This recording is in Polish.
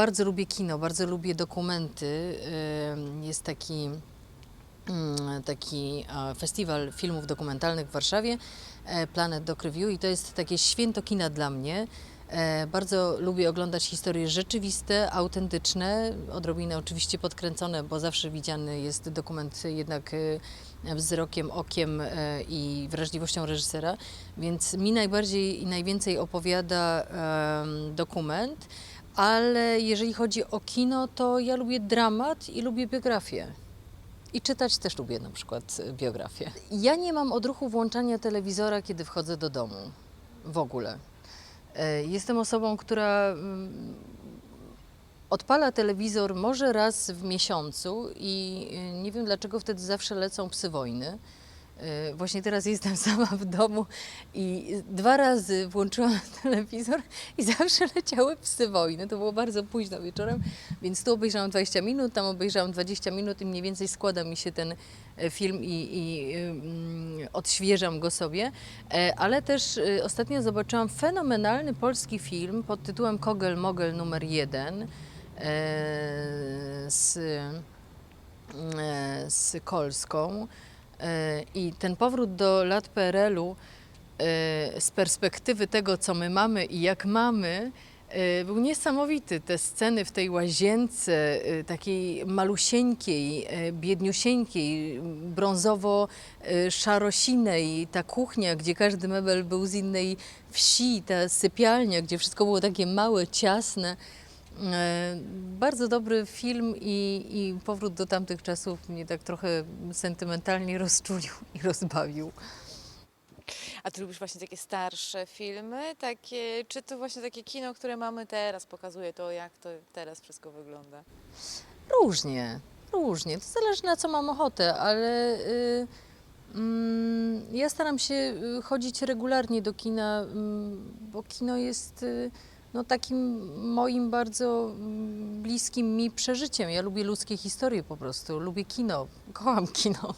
Bardzo lubię kino, bardzo lubię dokumenty. Jest taki, mm, taki e, festiwal filmów dokumentalnych w Warszawie, e, Planet Doc Review i to jest takie święto kina dla mnie. E, Bardzo lubię oglądać historie rzeczywiste, autentyczne, odrobinę oczywiście podkręcone, bo zawsze widziany jest dokument jednak wzrokiem, okiem i wrażliwością reżysera, więc mi najbardziej i najwięcej opowiada dokument, ale jeżeli chodzi o kino, to ja lubię dramat i lubię biografię. I czytać też lubię na przykład e, biografię. Ja nie mam odruchu włączania telewizora, kiedy wchodzę do domu. W ogóle. E, Jestem osobą, która mm, odpala telewizor może raz w miesiącu i e, nie wiem dlaczego wtedy zawsze lecą psy wojny. E, Właśnie teraz jestem sama w domu i dwa razy włączyłam telewizor i zawsze leciały psy wojny. To było bardzo późno wieczorem, więc tu obejrzałam 20 minut, tam obejrzałam 20 minut i mniej więcej składa mi się ten e, film i, i odświeżam go sobie. E, Ale też ostatnio zobaczyłam fenomenalny polski film pod tytułem Kogel Mogel numer jeden e, z, z Kolską. E, I ten powrót do lat PRL-u e, z perspektywy tego, co my mamy i jak mamy, e, był niesamowity. Te sceny w tej łazience, takiej malusieńkiej, biedniusieńkiej, brązowo-szarosinej, ta kuchnia, gdzie każdy mebel był z innej wsi, ta sypialnia, gdzie wszystko było takie małe, ciasne. E, Bardzo dobry film i, i powrót do tamtych czasów mnie tak trochę sentymentalnie rozczulił i rozbawił. A ty lubisz właśnie takie starsze filmy, takie, czy to właśnie takie kino, które mamy teraz, pokazuje to, jak to teraz wszystko wygląda? Różnie, różnie. To zależy na co mam ochotę, ale y, mm, ja staram się y, chodzić regularnie do kina, mm, bo kino jest y, no, takim moim bardzo bliskim mi przeżyciem. Ja lubię ludzkie historie po prostu, lubię kino, kocham kino.